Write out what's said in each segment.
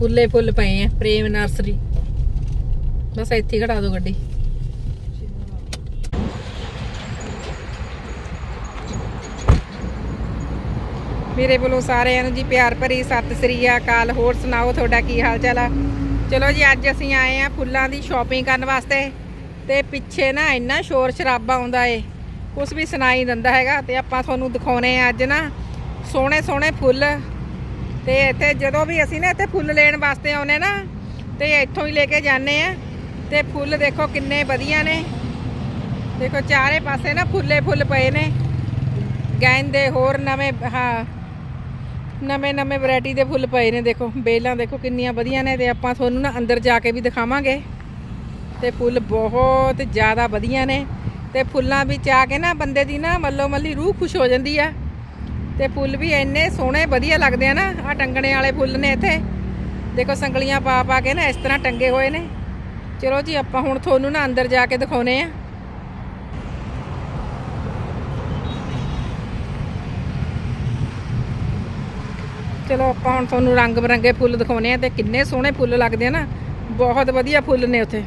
ਫੁੱਲੇ ਫੁੱਲ ਪਏ ਆ, ਪ੍ਰੇਮ ਨਰਸਰੀ ਬਸ ਇੱਥੇ ਹੀ ਦਿਓ ਗੱਡੀ। ਮੇਰੇ ਵੱਲੋਂ ਸਾਰਿਆਂ ਨੂੰ ਜੀ ਪਿਆਰ ਭਰੀ ਸਤਿ ਸ੍ਰੀ ਅਕਾਲ। ਹੋਰ ਸੁਣਾਓ, ਤੁਹਾਡਾ ਕੀ ਹਾਲ ਚਾਲ ਆ? ਚਲੋ ਜੀ, ਅੱਜ ਅਸੀਂ ਆਏ ਆ ਫੁੱਲਾਂ ਦੀ ਸ਼ਾਪਿੰਗ ਕਰਨ ਵਾਸਤੇ। ਤੇ ਪਿੱਛੇ ਨਾ ਇੰਨਾ ਸ਼ੋਰ ਸ਼ਰਾਬਾ ਆਉਂਦਾ ਏ। ਕੁਝ ਵੀ ਸੁਣਾਈ ਦਿੰਦਾ ਹੈਗਾ ਤੇ ਆਪਾਂ ਤੁਹਾਨੂੰ ਦਿਖਾਉਣੇ ਆ ਅੱਜ ਨਾ ਸੋਹਣੇ ਸੋਹਣੇ ਫੁੱਲ। ਤੇ ਇੱਥੇ ਜਦੋਂ ਵੀ ਅਸੀਂ ਨਾ ਇੱਥੇ ਫੁੱਲ ਲੈਣ ਵਾਸਤੇ ਆਉਨੇ ਨਾ, ਤੇ ਇੱਥੋਂ ਹੀ ਲੈ ਕੇ ਜਾਂਦੇ ਆ ਤੇ ਫੁੱਲ ਦੇਖੋ ਕਿੰਨੇ ਵਧੀਆ ਨੇ। ਦੇਖੋ ਚਾਰੇ ਪਾਸੇ ਨਾ ਫੁੱਲੇ ਫੁੱਲ ਪਏ ਨੇ। ਗੈਂਦੇ ਹੋਰ ਨਵੇਂ, ਹਾਂ, ਨਵੇਂ ਨਵੇਂ ਵੈਰਾਈਟੀ ਦੇ ਫੁੱਲ ਪਏ ਨੇ ਦੇਖੋ। ਬੇਲਾਂ ਦੇਖੋ ਕਿੰਨੀਆਂ ਵਧੀਆ ਨੇ ਤੇ ਆਪਾਂ ਤੁਹਾਨੂੰ ਨਾ ਅੰਦਰ ਜਾ ਕੇ ਵੀ ਦਿਖਾਵਾਂਗੇ। ਤੇ ਫੁੱਲ ਬਹੁਤ ਜ਼ਿਆਦਾ ਵਧੀਆ ਨੇ। ਤੇ ਫੁੱਲਾਂ ਵਿੱਚ ਆ ਕੇ ਨਾ ਬੰਦੇ ਦੀ ਨਾ ਮੱਲੋ ਮੱਲੀ ਰੂਹ ਖੁਸ਼ ਹੋ ਜਾਂਦੀ ਆ। ਤੇ ਫੁੱਲ ਵੀ ਇੰਨੇ ਸੋਹਣੇ, ਵਧੀਆ ਲੱਗਦੇ ਆ ਨਾ ਆ ਟੰਗਣੇ ਵਾਲੇ ਫੁੱਲ ਨੇ ਇੱਥੇ। ਦੇਖੋ ਸੰਗਲੀਆਂ ਪਾ ਪਾ ਕੇ ਨਾ ਇਸ ਤਰ੍ਹਾਂ ਟੰਗੇ ਹੋਏ ਨੇ। ਚਲੋ ਜੀ, ਆਪਾਂ ਹੁਣ ਤੁਹਾਨੂੰ ਨਾ ਅੰਦਰ ਜਾ ਕੇ ਦਿਖਾਉਨੇ ਆ। ਚਲੋ ਆਪਾਂ ਹੁਣ ਤੁਹਾਨੂੰ ਰੰਗ ਬਰੰਗੇ ਫੁੱਲ ਦਿਖਾਉਨੇ ਆ ਤੇ ਕਿੰਨੇ ਸੋਹਣੇ ਫੁੱਲ ਲੱਗਦੇ ਆ ਨਾ। ਬਹੁਤ ਵਧੀਆ ਫੁੱਲ ਨੇ ਉੱਥੇ।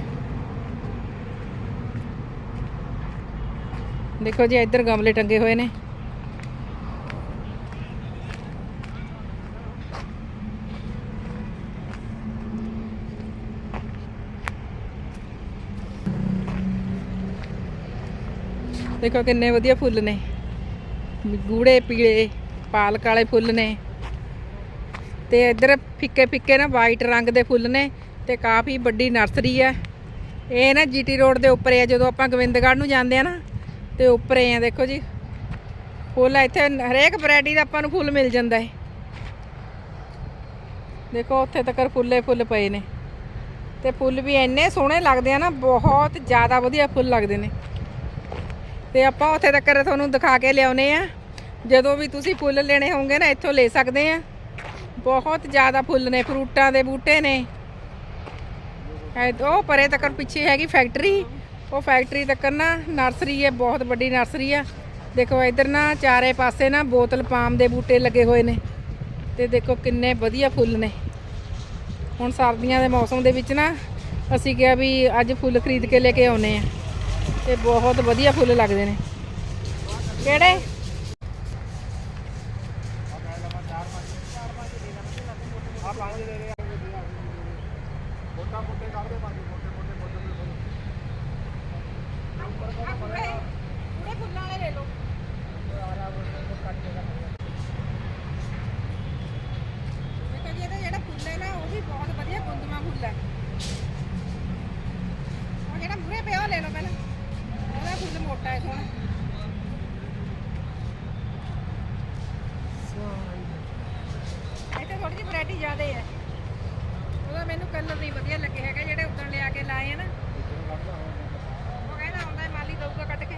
ਦੇਖੋ ਜੀ, ਇੱਧਰ ਗਮਲੇ ਟੰਗੇ ਹੋਏ ਨੇ। ਦੇਖੋ ਕਿੰਨੇ ਵਧੀਆ ਫੁੱਲ ਨੇ। ਗੂੜੇ, ਪੀਲੇ, ਪਾਲਕ ਵਾਲੇ ਫੁੱਲ ਨੇ। ਤੇ ਇੱਧਰ ਫਿੱਕੇ ਫਿੱਕੇ ਨਾ ਵਾਈਟ ਰੰਗ ਦੇ ਫੁੱਲ ਨੇ ਤੇ ਕਾਫੀ ਵੱਡੀ ਨਰਸਰੀ ਹੈ ਇਹ ਨਾ ਜੀਟੀ ਰੋਡ ਦੇ ਉੱਪਰ ਆ, ਜਦੋਂ ਆਪਾਂ ਗੋਬਿੰਦਗੜ੍ਹ ਨੂੰ ਜਾਂਦੇ ਆ ਨਾ, ਤੇ ਉੱਪਰ ਆ, ਦੇਖੋ ਜੀ। ਫੁੱਲ ਇੱਥੇ ਹਰੇਕ ਵੈਰਾਈਟੀ ਦਾ ਆਪਾਂ ਨੂੰ ਫੁੱਲ ਮਿਲ ਜਾਂਦਾ ਹੈ ਦੇਖੋ ਉੱਥੇ ਤੱਕ ਫੁੱਲੇ ਫੁੱਲ ਪਏ ਨੇ। ਤੇ ਫੁੱਲ ਵੀ ਇੰਨੇ ਸੋਹਣੇ ਲੱਗਦੇ ਆ ਨਾ, ਬਹੁਤ ਜ਼ਿਆਦਾ ਵਧੀਆ ਫੁੱਲ ਲੱਗਦੇ ਨੇ। ਤੇ ਆਪਾਂ ਉੱਥੇ ਤੱਕ ਤੁਹਾਨੂੰ ਦਿਖਾ ਕੇ ਲਿਆਉਨੇ ਆ। ਜਦੋਂ ਵੀ ਤੁਸੀਂ ਫੁੱਲ ਲੈਣੇ ਹੋਣਗੇ ਨਾ, ਇੱਥੋਂ ਲੈ ਸਕਦੇ ਆ। ਬਹੁਤ ਜ਼ਿਆਦਾ ਫੁੱਲ ਨੇ, ਫਰੂਟਾਂ ਦੇ ਬੂਟੇ ਨੇ। ਉਹ ਪਰੇ ਤੱਕ ਪਿੱਛੇ ਹੈਗੀ ਫੈਕਟਰੀ। ਉਹ ਫੈਕਟਰੀ ਤੱਕ ਨਾ ਨਰਸਰੀ ਹੈ, ਬਹੁਤ ਵੱਡੀ ਨਰਸਰੀ ਆ। ਦੇਖੋ ਇੱਧਰ ਨਾ ਚਾਰੇ ਪਾਸੇ ਨਾ ਬੋਤਲ ਪਾਮ ਦੇ ਬੂਟੇ ਲੱਗੇ ਹੋਏ ਨੇ। ਤੇ ਦੇਖੋ ਕਿੰਨੇ ਵਧੀਆ ਫੁੱਲ ਨੇ। ਹੁਣ ਸਰਦੀਆਂ ਦੇ ਮੌਸਮ ਦੇ ਵਿੱਚ ਨਾ, ਅਸੀਂ ਕਿਹਾ ਵੀ ਅੱਜ ਫੁੱਲ ਖਰੀਦ ਕੇ ਲੈ ਕੇ ਆਉਨੇ ਆ। ਤੇ ਬਹੁਤ ਵਧੀਆ ਫੁੱਲ ਲੱਗਦੇ ਨੇ। ਕਿਹੜੇ ਪੂਰੇ ਫੁੱਲਾਂ ਵਾਲੇ ਲੈ ਲਓ ਦੇਖੋ ਜੀ ਇਹਦਾ ਜਿਹੜਾ ਫੁੱਲ ਹੈ ਨਾ ਉਹ ਵੀ ਬਹੁਤ ਵਧੀਆ ਗੁੰਦਮਾ ਫੁੱਲ ਹੈ ਉਹ ਜਿਹੜਾ ਮੂਰੇ ਪਿਆ ਉਹ ਲੈ ਲਓ ਪਹਿਲਾਂ ਉਹਦਾ ਫੁੱਲ ਮੋਟਾ ਹੈ ਸੋਹਣਾ ਇੱਥੇ ਥੋੜੀ ਜਿਹੀ ਵੈਰਾਈਟੀ ਜ਼ਿਆਦਾ ਹੈ ਉਹਦਾ ਮੈਨੂੰ ਕਲਰ ਨਹੀਂ ਵਧੀਆ ਲੱਗੇ ਹੈਗਾ ਜਿਹੜੇ ਉਦੋਂ ਲਿਆ ਕੇ ਲਾਏ ਆ ਨਾ ਉਹ ਕਹਿੰਦਾ ਆਉਂਦਾ ਮਾਲੀ ਦਊਗਾ ਕੱਢ ਕੇ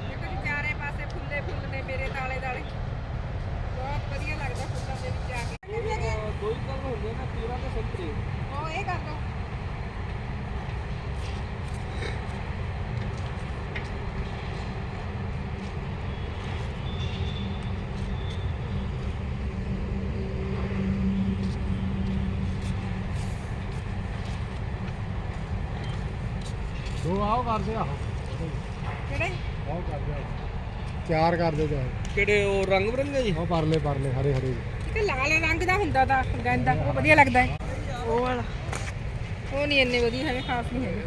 ਦੇਖੋ ਜੀ ਚਾਰੇ ਪਾਸੇ ਫੁੱਲੇ ਫੁੱਲ ਨੇ ਮੇਰੇ ਤਾਲੇ ਦਾਲੇ ਬਹੁਤ ਵਧੀਆ ਲੱਗਦਾ ਫੁੱਲਾਂ ਦੇ ਵਿੱਚ ਆ ਕੇ ਦੋ ਹੀ ਕਲਰ ਹੁੰਦੇ ਨੇ ਪੀਲਾ ਤੇ ਸੰਤਰੀ ਉਹ ਇਹ ਕਰ ਦੋ ਆਓ ਕਰਦੇ ਆ। ਕਿਹੜੇ? ਆਓ ਕਰਦੇ ਆ। ਚਾਰ ਕਰਦੇ ਜਾ ਕਿਹੜੇ ਉਹ ਰੰਗ ਬਰੰਗੇ ਜੀ? ਉਹ ਪਰਲੇ ਪਰਲੇ ਹਰੇ ਹਰੇ। ਇੱਕ ਲਾਲ ਰੰਗ ਦਾ ਹੁੰਦਾ ਦਾ ਗੰਦਾ। ਉਹ ਵਧੀਆ ਲੱਗਦਾ ਹੈ। ਉਹ ਵਾਲਾ। ਉਹ ਨਹੀਂ ਇੰਨੇ ਵਧੀਆ ਹੈਗੇ ਖਾਸ ਨਹੀਂ ਹੈਗੇ।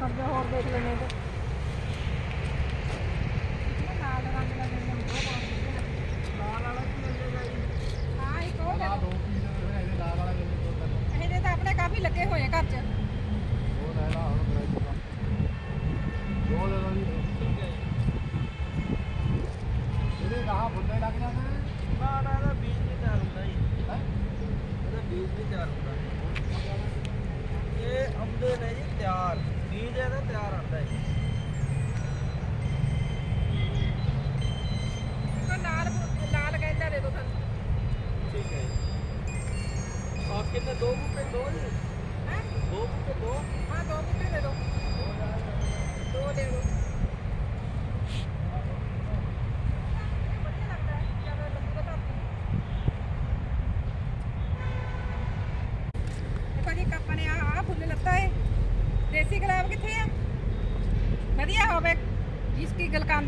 ਸਭ ਹੋਰ ਦੇਖ ਲੈਣੇ ਤੇ ਲਾਲ ਰੰਗ ਦਾ ਜਿਹੜਾ ਹੁੰਦਾ ਉਹ ਬਹੁਤ ਵਧੀਆ ਲੱਗਦਾ। ਲਾਲ ਵਾਲਾ ਕੀ ਲੱਗੇਗਾ ਜੀ ਹਾਂ ਇੱਕ ਉਹ ਲੈ ਲਓ। ਦੋ ਪੀਸ ਇਹਦੇ ਲਾਲ ਵਾਲਾ ਜਿੰਨੇ ਤੋਂ ਤੱਕ ਇਹਦੇ ਤਾਂ ਆਪਣੇ ਕਾਫੀ ਲੱਗੇ ਹੋਏ ਆ ਘਰ 'ਚ ਉਹ ਲੈ ਲਾ ਹੁਣ ਬਰਾਈ ਦਾ ਦੋ ਲੈ ਲਓ ਜੀ ਇਹਦੇ ਗਾਹਾਂ ਬੁੱਲੇ ਲੱਗ ਜਾਂਦੇ ਨੇ ਨਾ ਨਾ ਇਹਦਾ ਬੀਜ ਨਹੀਂ ਤਿਆਰ ਹੁੰਦਾ ਜੀ ਹੈਂ? ਇਹਦਾ ਬੀਜ ਨਹੀਂ ਤਿਆਰ ਹੁੰਦਾ ਇਹ ਨੇ ਜੀ ਤਿਆਰ। ਬੀਜ ਇਹਦਾ ਤਿਆਰ ਆਉਂਦਾ ਜੀ।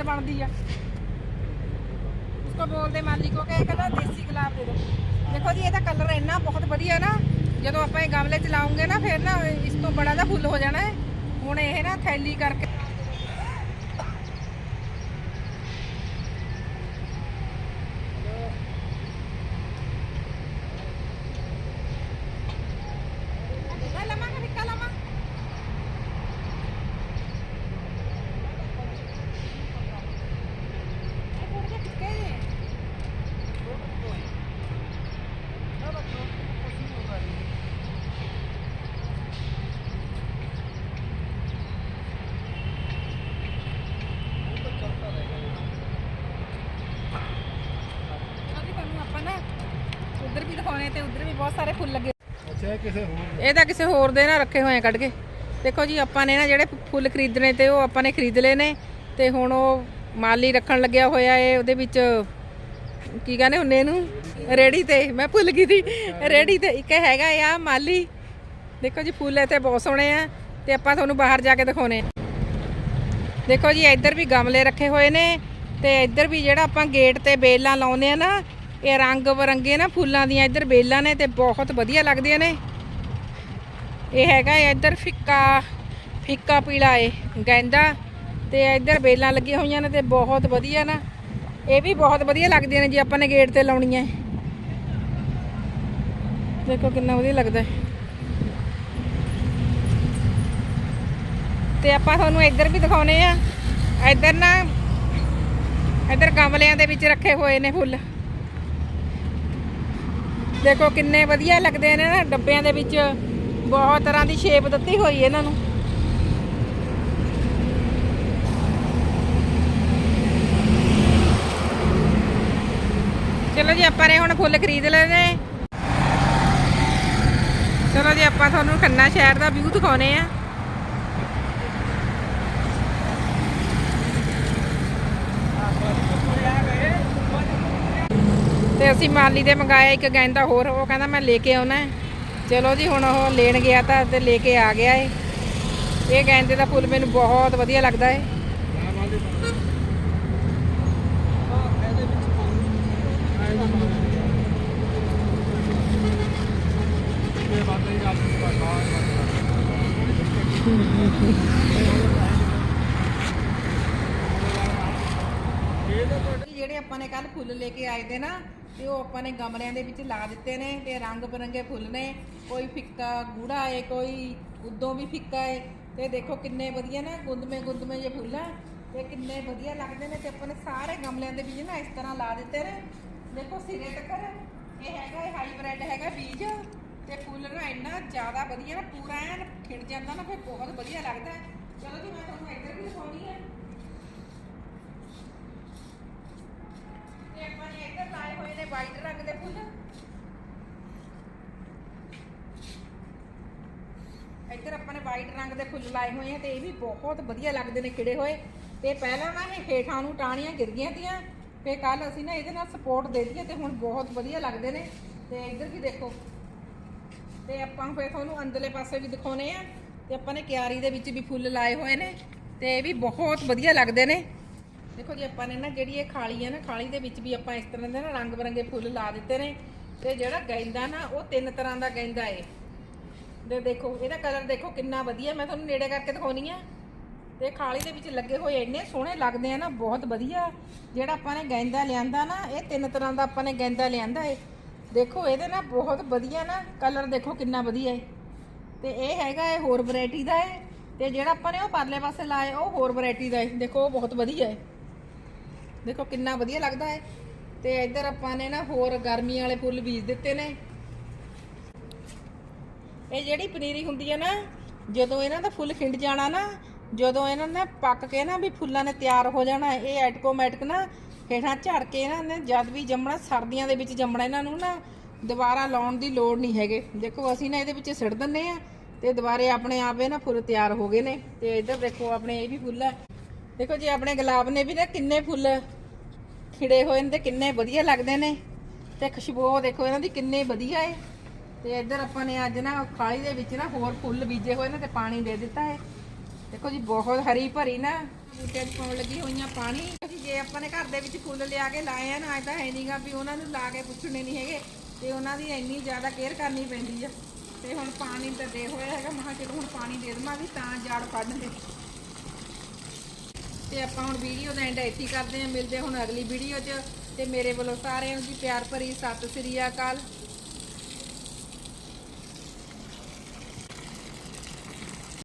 ਕੀ ਬਣਦੀ ਆ। ਉਸਕੋ ਬੋਲਦੇ ਮਾਲੀ ਕੋ ਕਿ ਇਹ ਕਹਿੰਦਾ ਦੇਸੀ ਗੁਲਾਬ ਦੇ ਦਿਓ ਦੇਖੋ ਜੀ ਇਹਦਾ ਕਲਰ ਇੰਨਾ ਬਹੁਤ ਵਧੀਆ ਨਾ, ਜਦੋਂ ਆਪਾਂ ਇਹ ਗਮਲੇ ਚ ਲਾਉਂਗੇ ਨਾ, ਫਿਰ ਨਾ ਇਸ ਤੋਂ ਬੜਾ ਦਾ ਫੁੱਲ ਹੋ ਜਾਣਾ ਹੈ। ਹੁਣ ਇਹ ਨਾ ਥੈਲੀ ਕਰਕੇ ਲੈ ਲਵਾਂਗੇ ਨਿੱਕਾ ਲਵਾਂ ਇਹ ਥੋੜੇ ਜਿਹੇ ਫਿੱਕੇ ਜਿਹੇ ਆ। ਚਲੋ ਜੀ ਤੁਹਾਨੂੰ ਆਪਾਂ ਨਾ ਉਧਰ ਵੀ ਦਿਖਾਉਣੇ ਤੇ ਉਧਰ ਵੀ ਬਹੁਤ ਸਾਰੇ ਫੁੱਲ ਲੱਗੇ ਅੱਛਾ ਇਹ ਕਿਸੇ ਹੋਰ ਇਹ ਤਾਂ ਕਿਸੇ ਹੋਰ ਦੇ ਨਾ ਰੱਖੇ ਹੋਏ ਆ ਕੱਢ ਕੇ। ਦੇਖੋ ਜੀ ਆਪਾਂ ਨੇ ਨਾ ਜਿਹੜੇ ਫੁੱਲ ਖਰੀਦਣੇ ਤੇ ਉਹ ਆਪਾਂ ਨੇ ਖਰੀਦ ਲਏ ਨੇ ਤੇ ਹੁਣ ਉਹ ਮਾਲੀ ਰੱਖਣ ਲੱਗਿਆ ਹੋਇਆ ਏ ਉਹਦੇ ਵਿੱਚ ਕੀ ਕਹਿੰਦੇ ਹੁੰਨੇ ਇਹਨੂੰ? ਰੇੜੀ ਤੇ ਮੈਂ ਭੁੱਲ ਗਈ ਸੀ। ਰੇੜੀ ਤੇ ਇੱਕ ਹੈਗਾ ਆ ਮਾਲੀ। ਦੇਖੋ ਜੀ ਫੁੱਲ ਇੱਥੇ ਬਹੁਤ ਸੋਹਣੇ ਆ ਤੇ ਆਪਾਂ ਤੁਹਾਨੂੰ ਬਾਹਰ ਜਾ ਕੇ ਦਿਖਾਉਣੇ ਆ। ਦੇਖੋ ਜੀ ਇੱਧਰ ਵੀ ਗਮਲੇ ਰੱਖੇ ਹੋਏ ਨੇ ਤੇ ਇੱਧਰ ਵੀ ਜਿਹੜਾ ਆਪਾਂ ਗੇਟ ਤੇ ਬੇਲਾਂ ਲਾਉਂਦੇ ਆ ਨਾ ਇਹ ਰੰਗ ਬਰੰਗੇ ਨਾ ਫੁੱਲਾਂ ਦੀਆਂ ਇੱਧਰ ਬੇਲਾਂ ਨੇ ਤੇ ਬਹੁਤ ਵਧੀਆ ਲੱਗਦੀਆਂ ਨੇ। ਇਹ ਹੈਗਾ ਇੱਧਰ ਫਿੱਕਾ ਫਿੱਕਾ ਪੀਲਾ ਏ, ਗੈਂਦਾ ਤੇ ਇੱਧਰ ਬੇਲਾਂ ਲੱਗੀਆਂ ਹੋਈਆਂ ਨੇ ਤੇ ਬਹੁਤ ਵਧੀਆ ਨਾ। ਇਹ ਵੀ ਬਹੁਤ ਵਧੀਆ ਲੱਗਦੀਆਂ ਨੇ ਜੇ ਆਪਾਂ ਨੇ ਗੇਟ ਤੇ ਲਾਉਣੀਆਂ ਦੇਖੋ ਕਿੰਨਾ ਵਧੀਆ ਲੱਗਦਾ ਤੇ ਆਪਾਂ ਤੁਹਾਨੂੰ ਇੱਧਰ ਵੀ ਦਿਖਾਉਨੇ ਆ। ਇੱਧਰ ਨਾ, ਇੱਧਰ ਗਮਲਿਆਂ ਦੇ ਵਿੱਚ ਰੱਖੇ ਹੋਏ ਨੇ ਫੁੱਲ। ਦੇਖੋ ਕਿੰਨੇ ਵਧੀਆ ਲੱਗਦੇ ਨੇ ਨਾ ਡੱਬਿਆਂ ਦੇ ਵਿੱਚ। ਬਹੁਤ ਤਰ੍ਹਾਂ ਦੀ ਸ਼ੇਪ ਦਿੱਤੀ ਹੋਈ ਇਹਨਾਂ ਨੂੰ। ਚਲੋ ਜੀ, ਆਪਾਂ ਨੇ ਹੁਣ ਫੁੱਲ ਖਰੀਦ ਲਏ ਨੇ ਚਲੋ ਜੀ, ਆਪਾਂ ਤੁਹਾਨੂੰ ਖੰਨਾ ਸ਼ਹਿਰ ਦਾ ਵਿਊ ਦਿਖਾਉਨੇ ਆ। ਤੇ ਅਸੀਂ ਮਾਲੀ ਦੇ ਮੰਗਾਇਆ ਇੱਕ ਗੈਂਦਾ ਹੋਰ, ਉਹ ਕਹਿੰਦਾ ਮੈਂ ਲੈ ਕੇ ਆਉਣਾ ਚਲੋ ਜੀ, ਹੁਣ ਉਹ ਲੈਣ ਗਿਆ ਤਾਂ ਤੇ ਲੈ ਕੇ ਆ ਗਿਆ ਏ। ਇਹ ਗੈਂਦੇ ਦਾ ਫੁੱਲ ਮੈਨੂੰ ਬਹੁਤ ਵਧੀਆ ਲੱਗਦਾ ਏ। ਹੈ ਜਿਹੜੇ ਆਪਾਂ ਨੇ ਕੱਲ ਫੁੱਲ ਲੈ ਕੇ ਆਏ ਦੇ ਨਾ ਤੇ ਉਹ ਆਪਾਂ ਨੇ ਗਮਲਿਆਂ ਦੇ ਵਿੱਚ ਲਾ ਦਿੱਤੇ ਨੇ ਤੇ ਰੰਗ ਬਰੰਗੇ ਫੁੱਲ ਨੇ। ਕੋਈ ਫਿੱਕਾ ਗੂੜਾ ਏ, ਕੋਈ ਉਦੋਂ ਵੀ ਫਿੱਕਾ ਏ। ਤੇ ਦੇਖੋ ਕਿੰਨੇ ਵਧੀਆ ਨਾ ਗੁੰਦਮੇ ਗੁੰਦਮੇ ਜੇ ਫੁੱਲ ਆ। ਤੇ ਕਿੰਨੇ ਵਧੀਆ ਲੱਗਦੇ ਨੇ ਤੇ ਆਪਾਂ ਨੇ ਸਾਰੇ ਗਮਲਿਆਂ ਦੇ ਵਿੱਚ ਨਾ ਇਸ ਤਰ੍ਹਾਂ ਲਾ ਦਿੱਤੇ ਨੇ। ਦੇਖੋ ਸਿਰੇ ਤੱਕ ਇਹ ਹੈਗਾ, ਇਹ ਹਾਈਬ੍ਰਿਡ ਹੈਗਾ ਬੀਜ। ਤੇ ਫੁੱਲ ਨਾ ਇੰਨਾ ਜ਼ਿਆਦਾ ਵਧੀਆ ਨਾ ਪੂਰਾ ਐਨ ਖਿੜ ਜਾਂਦਾ ਨਾ, ਫਿਰ ਬਹੁਤ ਵਧੀਆ ਲੱਗਦਾ। ਚਲੋ ਜੀ, ਮੈਂ ਤੁਹਾਨੂੰ ਇੱਧਰ ਵੀ ਦਿਖਾਉਣੀ ਹੈ ਇੱਧਰ ਲਾਏ ਹੋਏ ਨੇ ਵਾਈਟ ਰੰਗ ਦੇ ਫੁੱਲ। ਇੱਧਰ ਆਪਾਂ ਨੇ ਵਾਈਟ ਰੰਗ ਦੇ ਫੁੱਲ ਲਾਏ ਹੋਏ ਆ ਤੇ ਇਹ ਵੀ ਬਹੁਤ ਵਧੀਆ ਲੱਗਦੇ ਨੇ ਖਿੜੇ ਹੋਏ। ਤੇ ਪਹਿਲਾਂ ਨਾ ਇਹ ਹੇਠਾਂ ਨੂੰ ਟਾਹਣੀਆਂ ਗਿਰ ਗਈਆਂ ਤੀਆਂ, ਤੇ ਕੱਲ ਅਸੀਂ ਨਾ ਇਹਦੇ ਨਾਲ ਸਪੋਰਟ ਦੇ ਦਈਏ ਤੇ ਹੁਣ ਬਹੁਤ ਵਧੀਆ ਲੱਗਦੇ ਨੇ। ਤੇ ਇੱਧਰ ਵੀ ਦੇਖੋ। ਤੇ ਆਪਾਂ ਫਿਰ ਤੁਹਾਨੂੰ ਅੰਦਰਲੇ ਪਾਸੇ ਵੀ ਦਿਖਾਉਨੇ ਆ। ਤੇ ਆਪਾਂ ਨੇ ਕਿਆਰੀ ਦੇ ਵਿੱਚ ਵੀ ਫੁੱਲ ਲਾਏ ਹੋਏ ਨੇ। ਤੇ ਇਹ ਵੀ ਬਹੁਤ ਵਧੀਆ ਲੱਗਦੇ ਨੇ। ਦੇਖੋ ਜੀ, ਆਪਾਂ ਨੇ ਨਾ ਜਿਹੜੀ ਇਹ ਖਾਲੀ ਹੈ ਨਾ, ਖਾਲੀ ਦੇ ਵਿੱਚ ਵੀ ਆਪਾਂ ਇਸ ਤਰ੍ਹਾਂ ਦੇ ਨਾ ਰੰਗ ਬਰੰਗੇ ਫੁੱਲ ਲਾ ਦਿੱਤੇ ਨੇ ਤੇ ਜਿਹੜਾ ਗੈਂਦਾ ਨਾ, ਉਹ ਤਿੰਨ ਤਰ੍ਹਾਂ ਦਾ ਗੈਂਦਾ ਏ। ਦੇ ਦੇਖੋ, ਇਹਦਾ ਕਲਰ ਦੇਖੋ ਕਿੰਨਾ ਵਧੀਆ, ਮੈਂ ਤੁਹਾਨੂੰ ਨੇੜੇ ਕਰਕੇ ਦਿਖਾਉਣੀ ਆ। ਤੇ ਖਾਲੀ ਦੇ ਵਿੱਚ ਲੱਗੇ ਹੋਏ ਇੰਨੇ ਸੋਹਣੇ ਲੱਗਦੇ ਆ ਨਾ, ਬਹੁਤ ਵਧੀਆ। ਜਿਹੜਾ ਆਪਾਂ ਨੇ ਗੈਂਦਾ ਲਿਆਂਦਾ ਨਾ, ਇਹ ਤਿੰਨ ਤਰ੍ਹਾਂ ਦਾ ਆਪਾਂ ਨੇ ਗੈਂਦਾ ਲਿਆਂਦਾ ਏ। ਦੇਖੋ, ਇਹਦੇ ਨਾ ਬਹੁਤ ਵਧੀਆ ਨਾ ਕਲਰ ਦੇਖੋ ਕਿੰਨਾ ਵਧੀਆ ਏ। ਤੇ ਇਹ ਹੈਗਾ ਇਹ ਹੋਰ ਵੈਰਾਈਟੀ ਦਾ ਏ। ਤੇ ਜਿਹੜਾ ਆਪਾਂ ਨੇ ਉਹ ਪਰਲੇ ਪਾਸੇ ਲਾਏ, ਉਹ ਹੋਰ ਵੈਰਾਈਟੀ ਦਾ ਏ। ਦੇਖੋ, ਉਹ ਬਹੁਤ ਵਧੀਆ ਏ। ਦੇਖੋ ਕਿੰਨਾ ਵਧੀਆ ਲੱਗਦਾ ਹੈ। ਤੇ ਇੱਧਰ ਆਪਾਂ ਨੇ ਨਾ ਹੋਰ ਗਰਮੀ ਵਾਲੇ ਫੁੱਲ ਬੀਜ ਦਿੱਤੇ ਨੇ। ਇਹ ਜਿਹੜੀ ਪਨੀਰੀ ਹੁੰਦੀ ਹੈ ਨਾ, ਜਦੋਂ ਇਹਨਾਂ ਦਾ ਫੁੱਲ ਖਿੰਡ ਜਾਣਾ ਨਾ, ਜਦੋਂ ਇਹਨਾਂ ਨੇ ਪੱਕ ਕੇ ਨਾ ਵੀ ਫੁੱਲਾਂ ਨੇ ਤਿਆਰ ਹੋ ਜਾਣਾ, ਇਹ ਐਟਕੋਮੈਟਿਕ ਨਾ ਹੇਠਾਂ ਝੜ ਕੇ ਇਹਨਾਂ ਨੇ ਜਦ ਵੀ ਜੰਮਣਾ, ਸਰਦੀਆਂ ਦੇ ਵਿੱਚ ਜੰਮਣਾ ਇਹਨਾਂ ਨੂੰ ਨਾ, ਦੁਬਾਰਾ ਲਾਉਣ ਦੀ ਲੋੜ ਨਹੀਂ ਹੈਗੇ। ਦੇਖੋ ਅਸੀਂ ਨਾ ਇਹਦੇ ਵਿੱਚ ਸਿੜ ਦਿੰਨੇ ਆ ਤੇ ਦੁਬਾਰੇ ਆਪਣੇ ਆਪ ਇਹ ਨਾ ਫੁੱਲ ਤਿਆਰ ਹੋ ਗਏ ਨੇ। ਤੇ ਇੱਧਰ ਦੇਖੋ ਆਪਣੇ ਇਹ ਵੀ ਫੁੱਲ ਹੈ। ਦੇਖੋ ਜੀ, ਆਪਣੇ ਗੁਲਾਬ ਨੇ ਵੀ ਨਾ ਕਿੰਨੇ ਫੁੱਲ ਖਿੜੇ ਹੋਏ ਨੇ ਤੇ ਕਿੰਨੇ ਵਧੀਆ ਲੱਗਦੇ ਨੇ। ਤੇ ਖੁਸ਼ਬੂ ਦੇਖੋ, ਇਹਨਾਂ ਦੀ ਕਿੰਨੇ ਵਧੀਆ ਏ। ਤੇ ਇੱਧਰ ਆਪਾਂ ਨੇ ਅੱਜ ਨਾ ਖਾਲੀ ਦੇ ਵਿੱਚ ਨਾ ਹੋਰ ਫੁੱਲ ਬੀਜੇ ਹੋਏ ਨੇ ਤੇ ਪਾਣੀ ਦੇ ਦਿੱਤਾ ਹੈ ਦੇਖੋ ਜੀ, ਬਹੁਤ ਹਰੀ ਭਰੀ ਨਾ ਬੂਟਿਆਂ 'ਚ ਪਾਉਣ ਲੱਗੀ ਹੋਈਆਂ ਪਾਣੀ। ਜੇ ਆਪਾਂ ਨੇ ਘਰ ਦੇ ਵਿੱਚ ਫੁੱਲ ਲਿਆ ਕੇ ਲਾਏ ਆ ਨਾ, ਅੱਜ ਤਾਂ ਹੈ ਨਹੀਂਗਾ ਵੀ ਉਹਨਾਂ ਨੂੰ ਲਾ ਕੇ ਪੁੱਛਣੇ ਨਹੀਂ ਹੈਗੇ। ਤੇ ਉਹਨਾਂ ਦੀ ਇੰਨੀ ਜ਼ਿਆਦਾ ਕੇਅਰ ਕਰਨੀ ਪੈਂਦੀ ਆ। ਤੇ ਹੁਣ ਪਾਣੀ ਤਾਂ ਦੇ ਹੋਇਆ ਹੈਗਾ ਮਹਾ ਚਲੋ ਹੁਣ ਪਾਣੀ ਦੇ ਦੇਵਾਂਗੇ ਤਾਂ ਜੜ ਫੜਨਗੇ। ਤੇ ਆਪਾਂ ਹੁਣ ਵੀਡੀਓ ਦਾ ਐਂਡ ਇੱਥੇ ਕਰਦੇ ਹਾਂ। ਮਿਲਦੇ ਹਾਂ ਹੁਣ ਅਗਲੀ ਵੀਡੀਓ 'ਚ। ਤੇ ਮੇਰੇ ਵੱਲੋਂ ਸਾਰਿਆਂ ਨੂੰ ਜੀ ਪਿਆਰ ਭਰੀ ਸਤਿ ਸ੍ਰੀ ਅਕਾਲ।